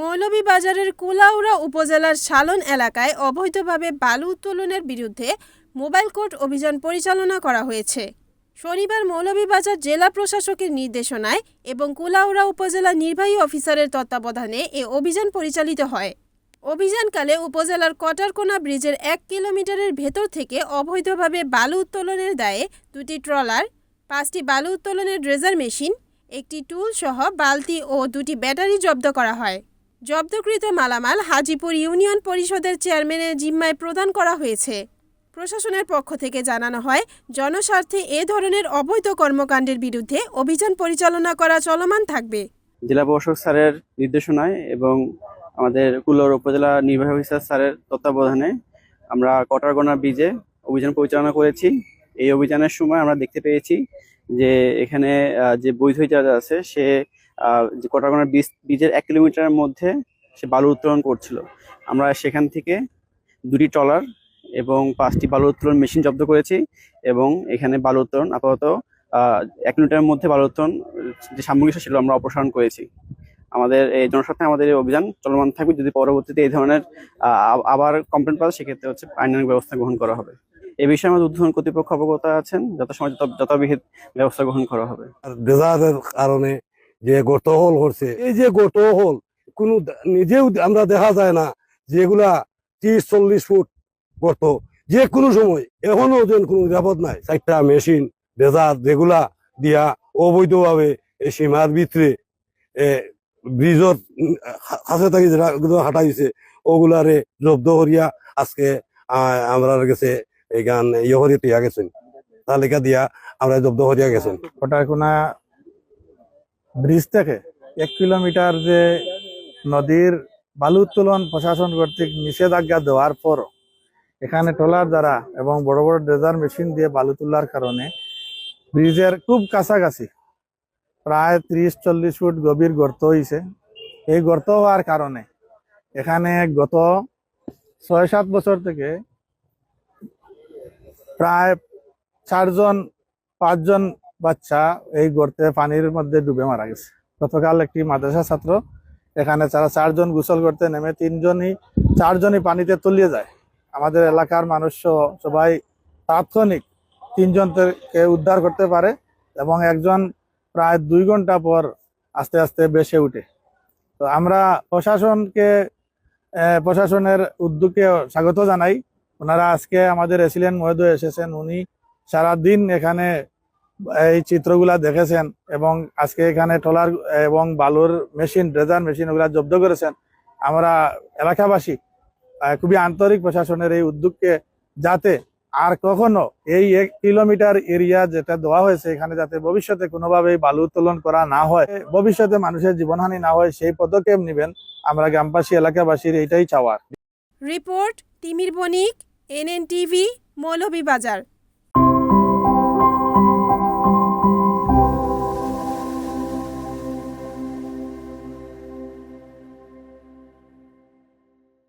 মৌলভীবাজারের কুলাউড়া উপজেলার শালন এলাকায় অবৈধভাবে বালু উত্তোলনের বিরুদ্ধে মোবাইল কোর্ট অভিযান পরিচালনা করা হয়েছে। শনিবার মৌলভীবাজার জেলা প্রশাসকের নির্দেশনায় এবং কুলাউড়া উপজেলা নির্বাহী অফিসারের তত্ত্বাবধানে এ অভিযান পরিচালিত হয়। অভিযানকালে উপজেলার কটারকোনা ব্রিজের এক কিলোমিটারের ভেতর থেকে অবৈধভাবে বালু উত্তোলনের দায়ে দুটি ট্রলার, পাঁচটি বালু উত্তোলনের ড্রেজার মেশিন, একটি টুল সহ বালতি ও দুটি ব্যাটারি জব্দ করা হয়। জব্দকৃত মালামাল হাজিপুর ইউনিয়ন পরিষদের চেয়ারম্যানের জিম্মায় প্রদান করা হয়েছে। প্রশাসনের পক্ষ থেকে জানানো হয়, জনস্বার্থে এ ধরনের অবৈধ কর্মকাণ্ডের বিরুদ্ধে অভিযান পরিচালনা করা চলমান থাকবে। জেলা প্রশাসক স্যারের নির্দেশনায় এবং আমাদের কুলোর উপজেলা নির্বাহী অফিসার স্যারের তত্ত্বাবধানে আমরা কটারগোনা ব্রিজে অভিযান পরিচালনা করেছি। এই অভিযানের সময় আমরা দেখতে পেয়েছি যে এখানে যে বৈধ আছে, সে যে কটারগোনা ব্রিজ ব্রিজের এক কিলোমিটারের মধ্যে সে বালু উত্তোলন করছিল। আমরা সেখান থেকে দুটি ট্রলার এবং পাঁচটি বালু উত্তোলন মেশিন জব্দ করেছি এবং এখানে বালু উত্তোলন আপাতত এক মিনিটের মধ্যে বালু উত্তোলন, যে সামগ্রী ছিল আমরা অপসারণ করেছি। আমাদের এই জনস্বার্থে আমাদের এই অভিযান চলমান থাকবে। যদি পরবর্তীতে এই ধরনের আবার কমপ্লেন পাওয়া সেক্ষেত্রে হচ্ছে আইনানুগ ব্যবস্থা গ্রহণ করা হবে। এই বিষয়ে আমাদের উদ্বোধন কর্তৃপক্ষ অবগত আছেন। যত যথাবিহিত ব্যবস্থা গ্রহণ করা হবে। কারণে যে গর্ত হল করছে এই যে গর্ত হল কোনো নিজেও আমরা দেখা যায় না যেগুলা ত্রিশ, চল্লিশ ফুট গর্ত। যে কোনো সময়, এখনও যেন কোনো নিরাপদ নাই, চারটা মেশিন ডেজার্ট যেগুলা দিয়া অবৈধভাবে এই সীমার ভিতরে ব্রিজত কাছে থাকি হাঁটা দিছে, ওগুলারে জব্দ করিয়া আজকে আমরা গেছে, এই গান ইয়ে তিয়া গেছেন। তালিকা দিয়া আমরা জব্দ করিয়া গেছেন। ওটা কটারকোনা ব্রিজ থেকে এক কিলোমিটার যে নদীর বালু উত্তোলন প্রশাসন কর্তৃক নিষেধাজ্ঞা দেওয়ার পর এখানে ট্রলার দ্বারা এবং বড় বড় ড্রেজার মেশিন দিয়ে বালু তোলার কারণে ব্রিজের খুব কাছাকাছি প্রায় ত্রিশ চল্লিশ ফুট গভীর গর্ত হয়েছে এই গর্ত হওয়ার কারণে এখানে গত ছয় সাত বছর থেকে প্রায় চারজন, পাঁচজন বাচ্চা এই গর্তে পানির মধ্যে ডুবে মারা গেছে। গতকাল একটি মাদ্রাসা ছাত্র, এখানে তারা চারজন গোসল করতে নেমে তিনজনই, চারজনই পানিতে তলিয়ে যায়। আমাদের এলাকার মানুষ সবাই তাৎক্ষণিক তিনজনকে উদ্ধার করতে পারে এবং একজন প্রায় দুই ঘণ্টা পর আস্তে আস্তে বেসে উঠে। তো আমরা প্রশাসনকে প্রশাসনের উদ্যোগকে স্বাগত জানাই। ওনারা আজকে আমাদের রেসিডেন্ট মহোদয় এসেছেন। উনি সারাদিন এখানে এই চিত্রগুলা দেখেছেন এবং আজকে এখানে ট্রলার এবং বালুর মেশিন, ড্রেজার মেশিন ওগুলা জব্দ করেছেন। আমরা এলাকাবাসী খুবই আন্তরিক প্রশাসনের এই উদ্যোগকে যাতে আর কখনো এই এক কিলোমিটার এরিয়া যেটা দেওয়া হয়েছে এখানে যাতে ভবিষ্যতে কোনোভাবেই বালু উত্তোলন করা না হয়, ভবিষ্যতে মানুষের জীবনহানি না হয়, সেই পদক্ষেপ নেবেন আমরা গ্রামবাসী, এলাকাবাসীর এইটাই চাওয়ার। Report, Timir Banik, NN TV, Moulvibazar.